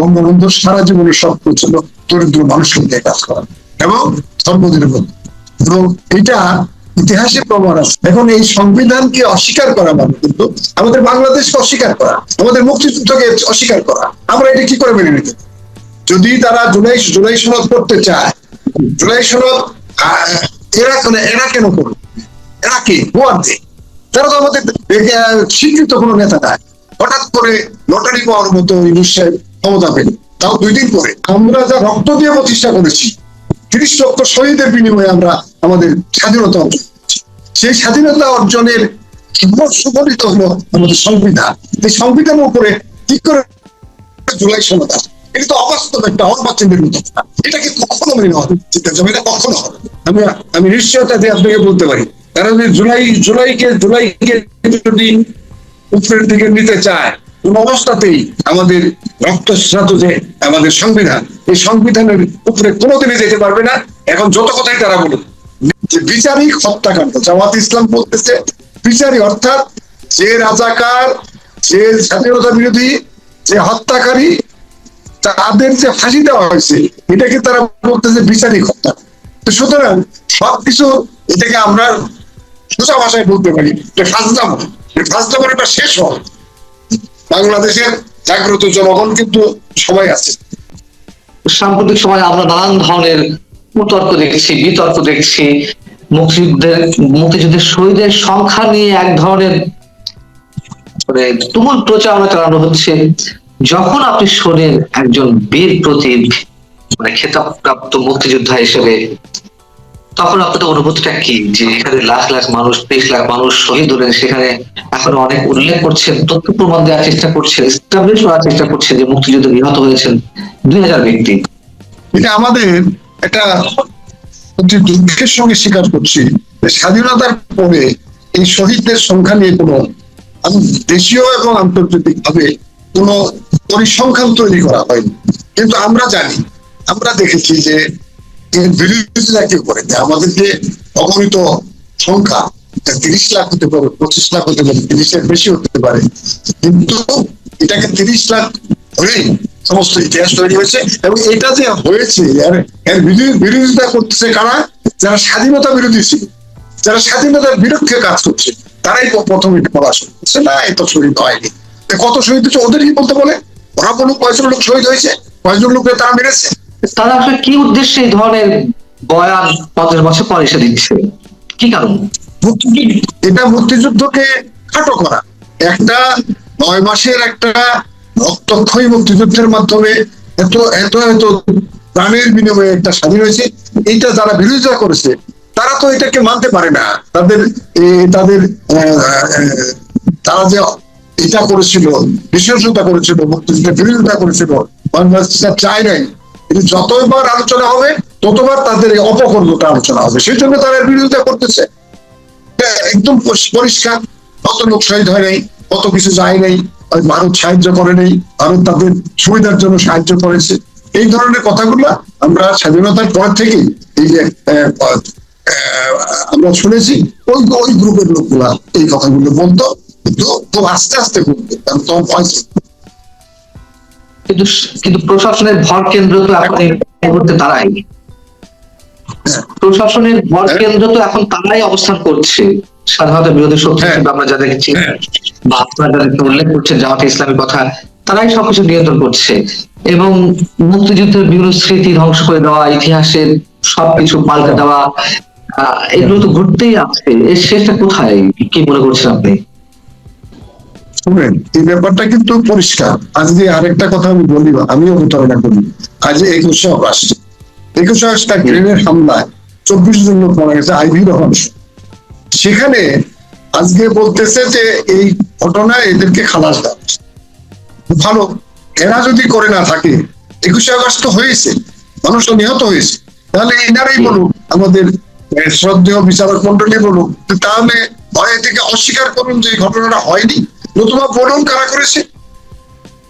বঙ্গবন্ধু সারা জীবনের স্বপ্ন ছিল দরিদ্র মানুষকে নিয়ে কাজ করা এবং সর্বদিনের এবং এটা ইতিহাসে প্রমাণ আছে। এখন এই সংবিধানকে অস্বীকার করা মানে কিন্তু আমাদের বাংলাদেশকে অস্বীকার করা, আমাদের মুক্তিযুদ্ধকে অস্বীকার করা। আমরা এটা কি করে মেনে নিতে যদি তারা জুলাই জুলাই সনদ করতে চায়, জুলাই সনদ এরা কেন এরা কেন করবে? এরা কি? গোয়ার দে তারা তো আমাদের স্বীকৃত কোনো নেতা নাই। হঠাৎ করে লটারি পাওয়ার মতো এই নিশ্চয় ক্ষমতা পেল তাও দুই দিন পরে আমরা যা রক্ত দিয়ে প্রতিষ্ঠা করেছি, তিরিশ লক্ষ শহীদের বিনিময়ে আমরা আমাদের স্বাধীনতা অর্জন সেই স্বাধীনতা অর্জনের সুফলিত হলো আমাদের সংবিধান এই সংবিধানের উপরে কি করে জুলাই আসে? এটা তো অবাস্তব একটা অর্বাচনের মতো। এটাকে কখনো মেনে নেওয়া যেতে যাবে এটা কখনো হবে আমি আমি নিশ্চয়তা দিয়ে আপনাকে বলতে পারি, তারা যদি জুলাই, জুলাইকে জুলাইকে যদি উপরের দিকে নিতে চায় কোন অবস্থাতেই আমাদের রক্তস্রাত যে আমাদের সংবিধান, এই সংবিধানের উপরে কোনোদিনই যেতে পারবে না। এখন যত কথাই তারা বলুন যে বিচারিক হত্যাকাণ্ড, জামাত ইসলাম বলতেছে, বিচারী অর্থাৎ যে রাজাকার, যে স্বাধীনতা বিরোধী, যে হত্যাকারী, তাদের যে ফাঁসি দেওয়া হয়েছে, এটাকে তারা বলতেছে বিচারিক হত্যা। তো সুতরাং সবকিছু এটাকে আমরা সোজা ভাষায় বলতে পারি যে ফাঁসদাম। ফাঁসদামাটা শেষ হয়। বাংলাদেশের জাগ্রত জনগণ কিন্তু সবাই আছে। সাম্প্রতিক সময় আমরা নানান ধরনের কুতর্ক দেখছি, বিতর্ক দেখছি। মুক্তিযুদ্ধের মুক্তিযুদ্ধের শহীদের সংখ্যা নিয়ে এক ধরনের মানে তুমুল প্রচারণা চালানো হচ্ছে। যখন আপনি শোনেন একজন বীর প্রতীক মানে খেতাবপ্রাপ্ত মুক্তিযোদ্ধা হিসেবে তখন আপনাদের অনুভূতিটা কি? যে এখানে লাখ লাখ মানুষ তেইশ লাখ মানুষ শহীদ হলেন, সেখানে এখন অনেক উল্লেখ করছেন, তথ্য প্রমাণ দেওয়ার চেষ্টা করছেন এস্টাবলিশ করার চেষ্টা করছেন যে মুক্তিযুদ্ধে নিহত হয়েছেন দুই হাজার ব্যক্তি। এটা আমাদের একটা দুঃখের সঙ্গে স্বীকার করছি স্বাধীনতার পরে এই শহীদদের সংখ্যা নিয়ে কোনো দেশীয় এবং আন্তর্জাতিক ভাবে কোনো পরিসংখ্যান তৈরি করা হয়নি। কিন্তু আমরা জানি, আমরা দেখেছি যে আমাদের যে অগণিত সংখ্যা তিরিশ লাখ হতে পারে, পঁচিশ লাখ হতে পারে, তিরিশের বেশি হতে পারে। কিন্তু এটাকে তিরিশ লাখ সমস্ত ইতিহাস তৈরি হয়েছে এবং এটা যে হয়েছে বিরোধিতা করতেছে কারা? যারা স্বাধীনতা বিরোধী ছিল, যারা স্বাধীনতার বিরুদ্ধে কাজ করছে, তারাই প্রথম বলা করছে না এত শহীদ হয়নি। কত শহীদ হয়েছে? ওদের কি বলতে বলে। ওরা বলুক কয়জন লোক শহীদ হয়েছে, কয়জন লোককে তারা মেরেছে? তারা আসলে কি উদ্দেশ্যে এই ধরনের বয়ান পঞ্চাশ বছর পর এসে দিচ্ছে? কি কারণ? এটা মুক্তিযুদ্ধকে খাটো করা। একটা নয় মাসের একটা রক্তক্ষয়ী মুক্তিযুদ্ধের মাধ্যমে এত এত এত প্রাণের বিনিময়ে একটা স্বাধীন হয়েছে। এইটা যারা বিরোধিতা করেছে, তারা তো এটাকে মানতে পারে না। তাদের তাদের তারা যে এটা করেছিল বিশেষতা করেছিল, মুক্তিযুদ্ধের বিরোধিতা করেছিল, বাংলাদেশ চায় নাই। এটা যতবার আলোচনা হবে, ততবার তাদের এই অপকর্মটা আলোচনা হবে। সেই জন্য তারা বিরোধিতা করতেছে। একদম পরিষ্কার কত লোক শহীদ হয় নাই কত কিছু যায় নাই ভারত সাহায্য করে নাই, ভারত তাদের সুবিধার জন্য সাহায্য করেছে। এই ধরনের কথাগুলো আমরা স্বাধীনতার পর থেকে এই যে আমরা শুনেছি, ওই ওই গ্রুপের লোকগুলা এই কথাগুলো বলতো, কিন্তু আস্তে আস্তে বলতো, কারণ তখন। কিন্তু কিন্তু প্রশাসনের ভর কেন্দ্র তো এখন মুহূর্তে তারাই হ্যাঁ। প্রশাসনের ভর কেন্দ্র তো এখন তারাই অবস্থান করছে স্বাধীনতা বিরোধী শক্তি হ্যাঁ। হিসেবে আমরা যা দেখেছি হ্যাঁ। বা আপনারা যাদেরকে উল্লেখ করছেন জামাতে ইসলামের কথা তারাই সবকিছু নিয়ন্ত্রণ করছে এবং মুক্তিযুদ্ধের বিভিন্ন স্মৃতি ধ্বংস করে দেওয়া ইতিহাসের সবকিছু পাল্টে দেওয়া আহ, এগুলো তো ঘুরতেই আছে এর শেষটা কোথায় কি মনে করছেন আপনি শুনেন, এই ব্যাপারটা কিন্তু পরিষ্কার। আজকে আরেকটা কথা আমি বলি, আমিও প্রতারণা করি। আজ একুশে অগাস্ট। একুশে অগাস্ট গ্রেনেড হামলায় চব্বিশ জন লোক মারা গেছে, আইভি রহমান। সেখানে আজকে বলতেছে যে এই ঘটনায় এদেরকে খালাস দেওয়া ভালো, এরা যদি করে না থাকে, একুশে আগস্ট তো হয়েছে, মানুষ নিহত হয়েছে। তাহলে এনারাই বলুন আমাদের শ্রদ্ধেয় বিচারক মন্ডলী বলুন যে তাহলে হয় থেকে অস্বীকার করুন যে এই ঘটনাটা হয়নি। নতুবা বলুন কারা করেছে?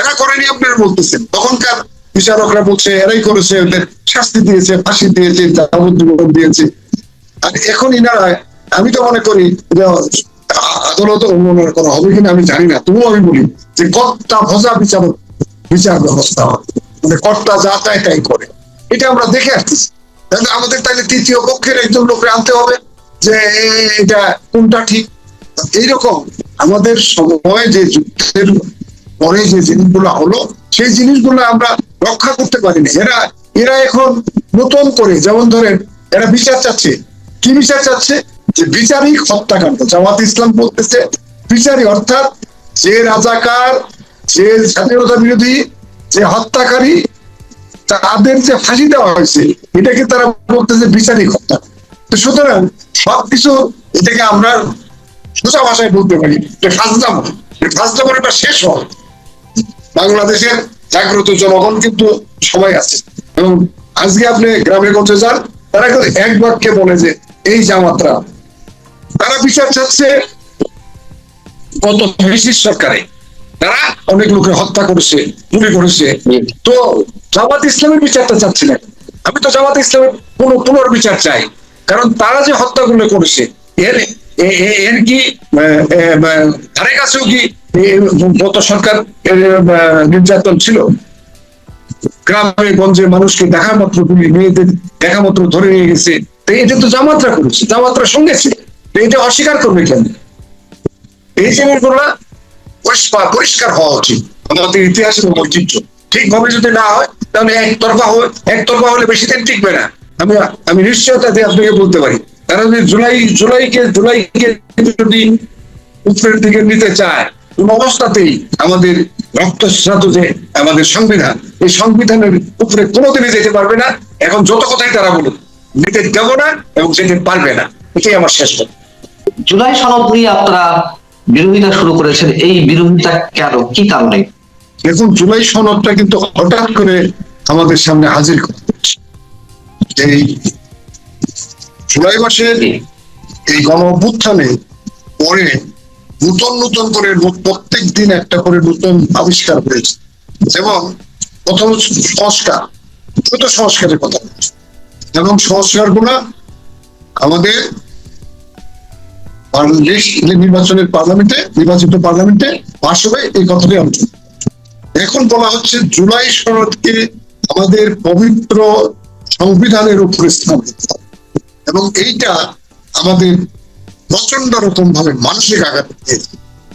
এরা করেনি আপনারা বলতেছেন। তখনকার বিচারকরা বলছে, এরাই করেছে ওদের শাস্তি দিয়েছে, ফাঁসি দিয়েছে যাবজ্জীবন দিয়েছে। আর এখন ইনারা আমি তো মনে করি আদালত অনুমোদন করা হবে কিনা আমি জানি না। তবুও আমি বলি যে কর্তা ভজা বিচারক, বিচার ব্যবস্থা হবে। মানে কর্তা যা চায় তাই করে। এটা আমরা দেখে আসতেছি। তাহলে আমাদের তাহলে তৃতীয় পক্ষের একজন লোককে আনতে হবে যে এটা কোনটা ঠিক? এইরকম আমাদের সময় যে যুদ্ধের পরে যে জিনিসগুলো হলো, সেই জিনিসগুলো আমরা রক্ষা করতে পারিনি। এরা এরা এখন নতুন করে, যেমন ধরেন, এরা বিচার চাচ্ছে। কি বিচার চাচ্ছে? যে বিচারিক হত্যাকাণ্ড, জামাত ইসলাম বলতেছে বিচারিক অর্থাৎ যে রাজাকার, যে স্বাধীনতা বিরোধী, যে হত্যাকারী, তাদের যে ফাঁসি দেওয়া হয়েছে, এটাকে তারা বলতেছে বিচারিক হত্যা। তো সুতরাং সবকিছু এটাকে আমরা সোজা ভাষায় বলতে পারি। যে ফাঁসদাম ফাঁসদামটা শেষ হয় বাংলাদেশের জাগ্রত জনগণ কিন্তু সবাই আছে। এবং আজকে আপনি গ্রামে গঞ্জে যান, তারা কিন্তু এক বাক্যে বলে যে, এই জামাতরা। তারা বিচার চাচ্ছে গত ফ্যাসিস্ট সরকারে। তারা অনেক লোকে হত্যা করেছে, গুলি করেছে। তো জামাত ইসলামের বিচারটা চাচ্ছি না আমি তো জামাত ইসলামের কোন পুনর্বিচার চাই। কারণ তারা যে হত্যাগুলো করেছে, এর এর কি ধারে কাছেও কি গত সরকার নির্যাতন ছিল? গ্রামে, গঞ্জে মানুষকে দেখা মাত্র মেয়েদের দেখা মাত্র ধরে নিয়ে গেছে। এটা তো জামাতরা করেছে, জামাতরা সঙ্গে ছিল। এটা অস্বীকার করবে কেন? এই জিনিসগুলো পরিষ্কার পরিষ্কার হওয়া উচিত। আমাদের ইতিহাসের ঐতিহ্য ঠিকভাবে যদি না হয়, তাহলে একতরফা হবে একতরফা হলে বেশি দিন টিকবে না। আমি আমি নিশ্চয়তা দিয়ে আপনাকে বলতে পারি। তারা যদি জুলাই জুলাইকে জুলাইকে যদি উপরের দিকে নিতে চায় কোন অবস্থাতেই আমাদের রক্তস্রাত যে আমাদের সংবিধান এই সংবিধানের উপরে কোনোদিনই যেতে পারবে না। এখন যত কথাই তারা বলুন নিতে দেব না এবং যেতে পারবে না। এটাই আমার শেষ কথা। জুলাই সনদ নিয়ে আপনারা বিরোধিতা শুরু করেছেন এই বিরোধিতা কেন? কি কারণে? দেখুন জুলাই সনদটা কিন্তু হঠাৎ করে আমাদের সামনে হাজির করা হয়েছে। এই জুলাই মাসের এই গণ অভ্যুত্থানে পরে নতুন নতুন করে প্রত্যেক দিন একটা করে নতুন আবিষ্কার হয়েছে এবং প্রথম সংস্কার ছোট সংস্কারের কথা। এবং সংস্কারগুলা আমাদের নির্বাচনের পার্লামেন্টে, নির্বাচিত পার্লামেন্টে পাশ হবে এই কথাটি আলোচনা এখন বলা হচ্ছে জুলাই সনদকে আমাদের পবিত্র সংবিধানের উপরে স্থান দিতে হবে। এবং এইটা আমাদের প্রচণ্ড রকম ভাবে মানসিক আঘাত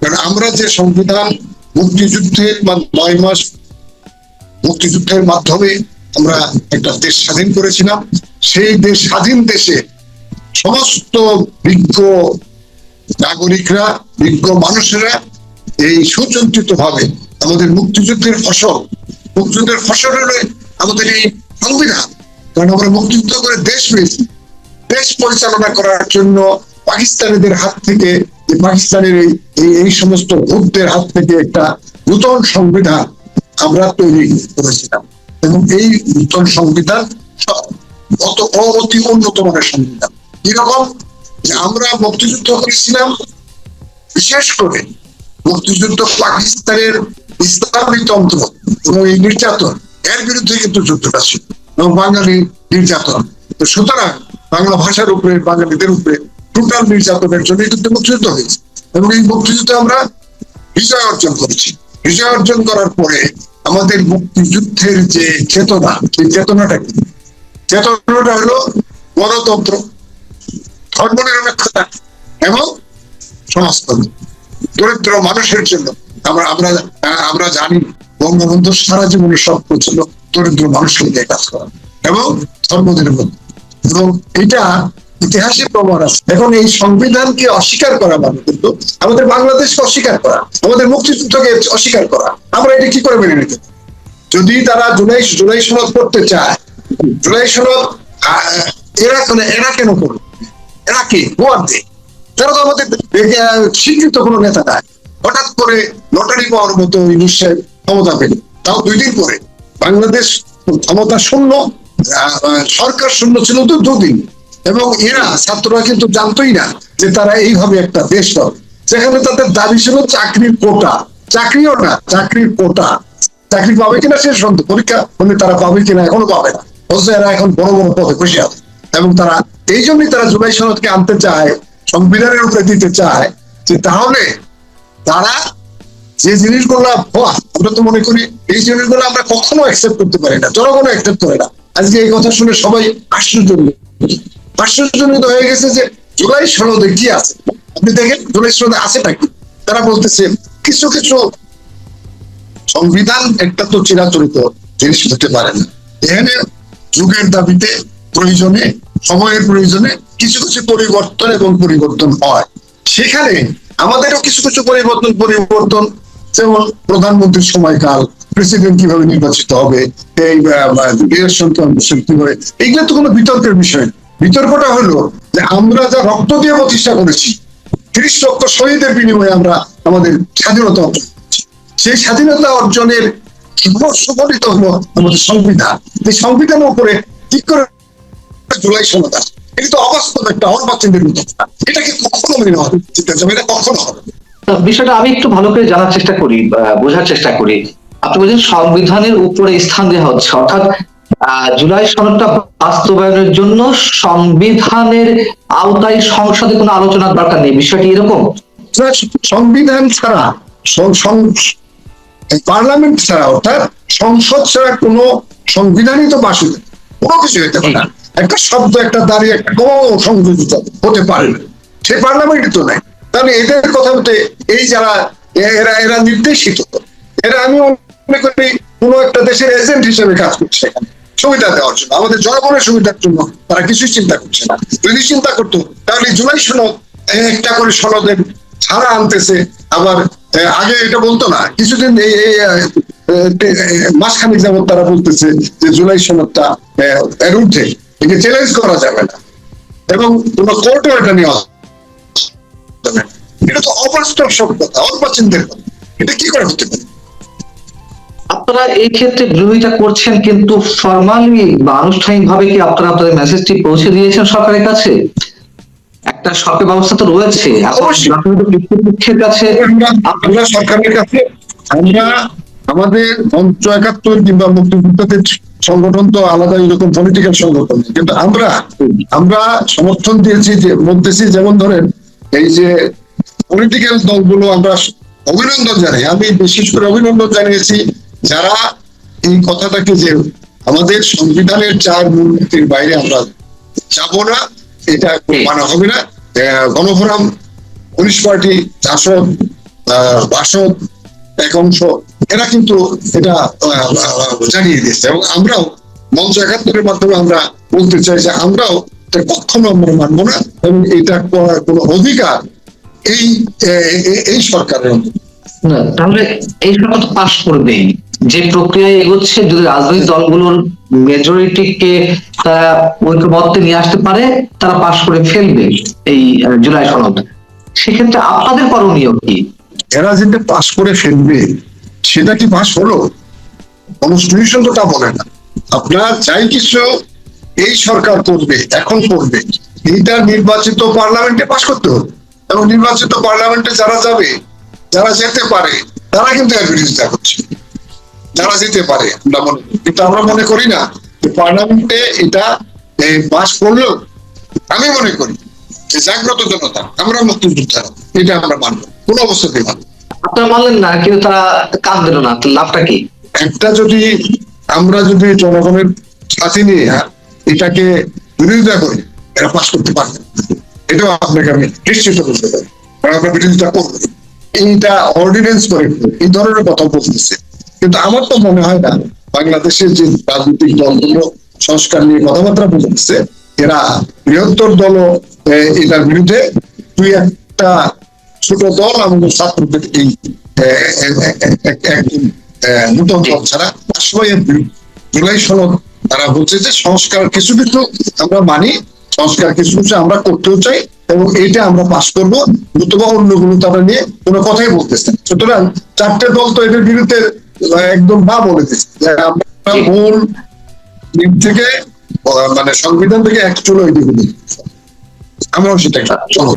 কারণ আমরা যে সংবিধান মুক্তিযুদ্ধের নয় মাস মুক্তিযুদ্ধের মাধ্যমে আমরা একটা দেশ স্বাধীন করেছিলাম, সেই দেশ স্বাধীন দেশে সমস্ত বিজ্ঞ নাগরিকরা, বিজ্ঞ মানুষেরা এই সুচিন্তিত ভাবে আমাদের মুক্তিযুদ্ধের ফসল মুক্তিযুদ্ধের ফসল হলো আমাদের এই সংবিধান, কারণ আমরা মুক্তিযুদ্ধ করে দেশ পেয়েছি। দেশ পরিচালনা করার জন্য পাকিস্তানিদের হাত থেকে পাকিস্তানের এই, এই- সমস্ত ভোটদের হাত থেকে একটা নূতন সংবিধান আমরা তৈরি করেছিলাম। এবং এই নূতন সংবিধান সব- অত অতি উন্নত মানের সংবিধান। কীরকম যে আমরা মুক্তিযুদ্ধ করেছিলাম, বিশেষ করে মুক্তিযুদ্ধ পাকিস্তানের ইসলামী তন্ত্র এবং এই নির্যাতন, এর বিরুদ্ধে কিন্তু যুদ্ধটা ছিল। এবং বাঙালি নির্যাতন। তো সুতরাং বাংলা ভাষার উপরে, বাঙালিদের উপরে টোটাল নির্যাতনের জন্য কিন্তু মুক্তিযুদ্ধ হয়েছে। এবং এই মুক্তিযুদ্ধে আমরা বিজয় অর্জন করেছি। বিজয় অর্জন করার পরে আমাদের মুক্তিযুদ্ধের যে চেতনা, সেই চেতনাটা কি? চেতনাটা হলো গণতন্ত্র, ধর্মনিরপেক্ষতা এবং সমাজতন্ত্র। দরিদ্র মানুষের জন্য আমরা আমরা আমরা জানি বঙ্গবন্ধু সারা জীবনের স্বপ্ন ছিল দরিদ্র মানুষকে নিয়ে কাজ করা এবং ধর্মনিরপেক্ষ। এবং এটা ইতিহাসে প্রমাণ আছে। এখন এই সংবিধানকে অস্বীকার করা মানে কিন্তু আমাদের বাংলাদেশকে অস্বীকার করা, আমাদের মুক্তিযুদ্ধকে অস্বীকার করা। আমরা এটা কি করে মেনে নিতে যদি তারা জুলাই জুলাই সনদ করতে চায়, জুলাই সনদ এরা কেন এরা কেন করবে? এরা কি? গোয়ার দেয় তারা তো আমাদের স্বীকৃত কোনো নেতা নাই। হঠাৎ করে লটারি পাওয়ার মতো নিশ্চয় ক্ষমতা পেল। তাও দুই দিন পরে বাংলাদেশ ক্ষমতা শূন্য সরকার শূন্য ছিল তো দুদিন। এবং এরা, ছাত্ররা কিন্তু জানতোই না যে তারা এইভাবে একটা দেশ হবে যেখানে তাদের দাবি ছিল চাকরির কোটা। চাকরিও না, চাকরির কোটা। চাকরি পাবে কিনা সে সন্দেহ। পরীক্ষা হলে তারা পাবে কিনা এখনও পাবে না। অথচ এরা এখন বড় বড় পদে বসে আছে। এবং তারা এই জন্যই তারা জুলাই সনদকে আনতে চায়, সংবিধানের উপরে দিতে চায়, যে তাহলে তারা যে জিনিসগুলো আমরা তো মনে করি এই জিনিসগুলো আমরা কখনো অ্যাকসেপ্ট করতে পারি না। জনগণ অ্যাকসেপ্ট করে না। আজকে এই কথা শুনে সবাই আশ্চর্যজনিত আশ্চর্যজনিত হয়ে গেছে যে জুলাই সনদে কি আছে? আপনি দেখেন, জুলাই সনদে আছে নাকি? তারা বলতেছে, কিছু কিছু সংবিধান একটা তো চিরাচরিত জিনিস হতে পারে না। এখানে যুগের দাবিতে প্রয়োজনে, সময়ের প্রয়োজনে কিছু কিছু পরিবর্তন এবং পরিবর্তন হয়। সেখানে আমাদেরও কিছু কিছু পরিবর্তন পরিবর্তন, যেমন প্রধানমন্ত্রীর সময়কাল প্রেসিডেন্ট কীভাবে নির্বাচিত হবে, এই কীভাবে, এইগুলো তো কোনো বিতর্কের বিষয় বিতর্কটা হলো যে আমরা যা রক্ত দিয়ে প্রতিষ্ঠা করেছি, ত্রিশ লক্ষ শহীদের বিনিময়ে আমরা আমাদের স্বাধীনতা অর্জন করেছি। সেই স্বাধীনতা অর্জনের সুফলিত হলো আমাদের সংবিধান? এই সংবিধানের উপরে ঠিক করে জুলাই আছে। এটা তো অবাস্তব একটা অর্বাচীনের মতো। এটাকে কখনো মেনে যাবে এটা কখনো হবে বিষয়টা আমি একটু ভালো করে জানার চেষ্টা করি বোঝার চেষ্টা করি। আপনি বলছেন সংবিধানের উপরে স্থান দেওয়া হচ্ছে, অর্থাৎ জুলাই সনদটা বাস্তবায়নের জন্য সংবিধানের আওতায় সংসদে কোনো আলোচনার দরকার নেই। বিষয়টি এরকম? সংবিধান ছাড়া পার্লামেন্ট ছাড়া, অর্থাৎ সংসদ ছাড়া কোনো সংবিধানই তো বাস কোনো কিছু হতে পারে না। একটা শব্দ, একটা দাঁড়িয়ে একটা সংযোজিত হতে পারে সে পার্লামেন্ট তো নাই। তাহলে এদের কথা বলতে এই যারা, এরা এরা নির্দেশিত, এরা আমি মনে করি কোনো একটা দেশের এজেন্ট হিসেবে কাজ করছে সুবিধা দেওয়ার জন্য। আমাদের জনগণের সুবিধার জন্য তারা কিছুই চিন্তা করছে না। যদি চিন্তা করতো, তাহলে জুলাই সনদ একটা করে সনদের ছাড়া আনতেছে। আবার আগে এটা বলতো না, কিছুদিন এই মাসখানেক তারা বলতেছে যে জুলাই সনদটা এর ঊর্ধ্বে। একে চ্যালেঞ্জ করা যাবে না। এবং কোনো কোর্টও এটা যাবে এটা তো অবাস্তব সব কথা অর্বাচীনদের কথা। এটা কি করে হতে পারে? আপনারা এই ক্ষেত্রে বিরোধিতা করছেন কিন্তু ফর্মালি বা আনুষ্ঠানিক ভাবে কি আপনারা আপনাদের মেসেজটি পৌঁছে দিয়েছেন সরকারের কাছে? একটা সরকার ব্যবস্থা তো রয়েছে। কর্তৃপক্ষের কাছে আমরা সরকারের কাছে আমরা আমাদের মঞ্চ একাত্তর কিংবা মুক্তিযোদ্ধাদের সংগঠন তো আলাদা এরকম পলিটিক্যাল সংগঠন। কিন্তু আমরা আমরা সমর্থন দিয়েছি যে বলতেছি যেমন ধরেন এই যে পলিটিক্যাল দলগুলো আমরা অভিনন্দন জানাই। আমি বিশেষ করে অভিনন্দন জানিয়েছি যারা এই কথাটাকে যে আমাদের সংবিধানের চার মূলনীতির বাইরে আমরা যাব না এটা মানা হবে না। গণফোরাম পুলিশ পার্টি আহ, বাসদ এক অংশ এরা কিন্তু এটা জানিয়ে দিয়েছে। এবং আমরাও মঞ্চ একাত্তরের মাধ্যমে আমরা বলতে চাই যে আমরাও কখনো আমরা মানবো না এবং এটা করার কোনো অধিকার এই এই সরকারের তাহলে এই সরকার পাশ করবেই। যে প্রক্রিয়ায় এগোচ্ছে, যদি রাজনৈতিক দলগুলোর মেজরিটিকে তারা ঐক্যবদ্ধে নিয়ে আসতে পারে, তারা পাশ করে ফেলবে এই জুলাই সনদ। সেক্ষেত্রে আপনাদের করণীয় কি? এরা যেটা পাস করে ফেলবে, সেটা কি পাস হলো? কনস্টিটিউশন তো তা বলে না। আপনার যাই কিছু এই সরকার করবে, এখন করবে, এইটা নির্বাচিত পার্লামেন্টে পাস করতে হবে। এবং নির্বাচিত পার্লামেন্টে যারা যাবে যারা যেতে পারে তারা কিন্তু এর বিরোধিতা করছে। যারা যেতে পারে আমরা মনে করি। কিন্তু আমরা মনে করি না যে পার্লামেন্টে এটা পাস করলেও আমি মনে করি যে জাগ্রত জনতা আমরা মুক্তিযোদ্ধা এটা আমরা মানবো। কোন অবস্থাতে মানবো আপনারা মানলেন না কিন্তু তারা কান দিল না লাভটা কি? একটা যদি আমরা যদি জনগণের সাথে নিয়ে এটাকে বিরোধিতা করি এরা পাস করতে পারবে এটাও আপনাকে আমি নিশ্চিত করতে পারি কারণ আমরা বিরোধিতা করব এইটা অর্ডিনেন্স করে এই ধরনের কথা বলতেছে কিন্তু আমার তো মনে হয় না বাংলাদেশের যে রাজনৈতিক দলগুলো সংস্কার নিয়ে কথাবার্তা বলতেছে এরা বৃহত্তর দল এটার বিরুদ্ধে দুই একটা ছোট দল আমাদের ছাত্রদের এই আহ, এক- এক- এক- একজন আহ, নূতন দল ছাড়া আসলে। জুলাই সনদ তারা বলছে যে সংস্কার কিছু কিছু আমরা মানি সংস্কার কিছু কিছু আমরা করতেও চাই এবং এটা আমরা পাস করব নতুবা অন্যগুলো তারা নিয়ে কোনো কথাই বলতেছে সুতরাং চারটে দল তো এদের বিরুদ্ধে একদম না বলে দিচ্ছে। আমরা মূল দিক থেকে মানে সংবিধান থেকে এক চলো এদিকে দিকে আমরাও সেটা চলো।